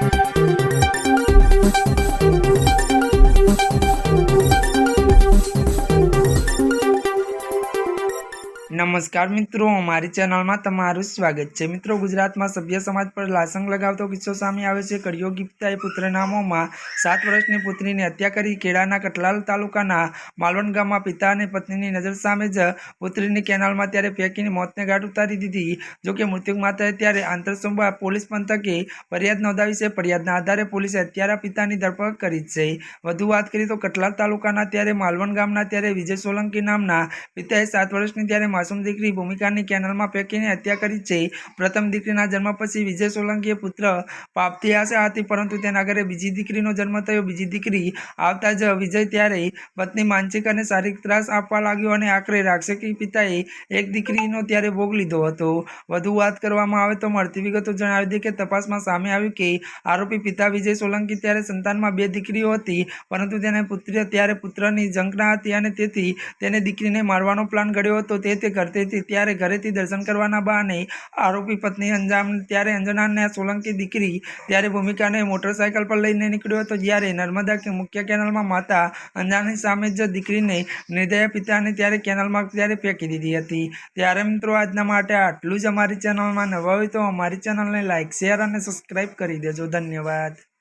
Thank you. નમસ્કાર મિત્રો, અમારી ચેનલમાં તમારું સ્વાગત છે. મિત્રો, ગુજરાતમાં સભ્ય સમાજ પર લાસંગ લગાવતો કિસ્સો સામે આવ્યો છે. કડિયોગી પિતાએ પુત્રનામોમાં સાત વર્ષની પુત્રીની હત્યા કરી કેળાના કટલાલ તાલુકાના માલવણ ગામમાં પિતા અને પત્નીની નજર સામે જ પુત્રીની કેનાલમાં ત્યારે ફેંકીને મોતને ઘાટ ઉતારી દીધી. જોકે મૃત્યુ માતાએ ત્યારે આંતરસુંબા પોલીસ પંથકે ફરિયાદ નોંધાવી છે. ફરિયાદના આધારે પોલીસે હત્યારા પિતાની ધરપકડ કરી છે. વધુ વાત કરીએ તો કટલાલ તાલુકાના ત્યારે માલવણ ગામના ત્યારે વિજય સોલંકી નામના પિતાએ સાત વર્ષની ત્યારે માસૂમ દીકરી ભૂમિકાની કેનલમાં ફેંકીને હત્યા કરી છે. પ્રથમ દીકરીના જન્મ પછી વિજય સોલંકીએ પુત્ર પાપતી આશા હતી, પરંતુ તેના ઘરે બીજી દીકરીનો જન્મ થયો. બીજી દીકરી આવતા જ વિજય ત્યારે પત્ની માનસિક અને શારીરિક ત્રાસ આપવા લાગ્યો અને આખરે રાક્ષસી પિતાએ એક દીકરીનો ત્યારે ભોગ લીધો હતો. વધુ વાત કરવામાં આવે તો મળતી વિગતો જણાવી હતી કે તપાસમાં સામે આવ્યું કે આરોપી પિતા વિજય સોલંકી ત્યારે સંતાનમાં બે દીકરીઓ હતી, પરંતુ તેને પુત્ર ત્યારે પુત્રની ઝંકના હતી અને તેથી તેને દીકરીને મારવાનો પ્લાન ઘડ્યો હતો. તે તે કરતી ત્યારે ઘરેથી દર્શન કરવાના બહાને આરોપી પત્ની અંજામ, ત્યારે અંજનાને સોલંકી દીકરી, ત્યારે ભૂમિકાને મોટરસાયકલ પર લઈને નીકળ્યો હતો, જ્યારે નર્મદા મુખ્ય કેનાલમાં માતા અંજાની સામે જ દીકરીને નિર્દયા પિતાને ત્યારે કેનાલમાં ત્યારે ફેંકી દીધી હતી. ત્યારે મિત્રો, આજના માટે આટલું જ અમારી ચેનલમાં નવા હોય તો અમારી ચેનલને લાઇક શેર અને સબસ્ક્રાઈબ કરી દેજો. ધન્યવાદ.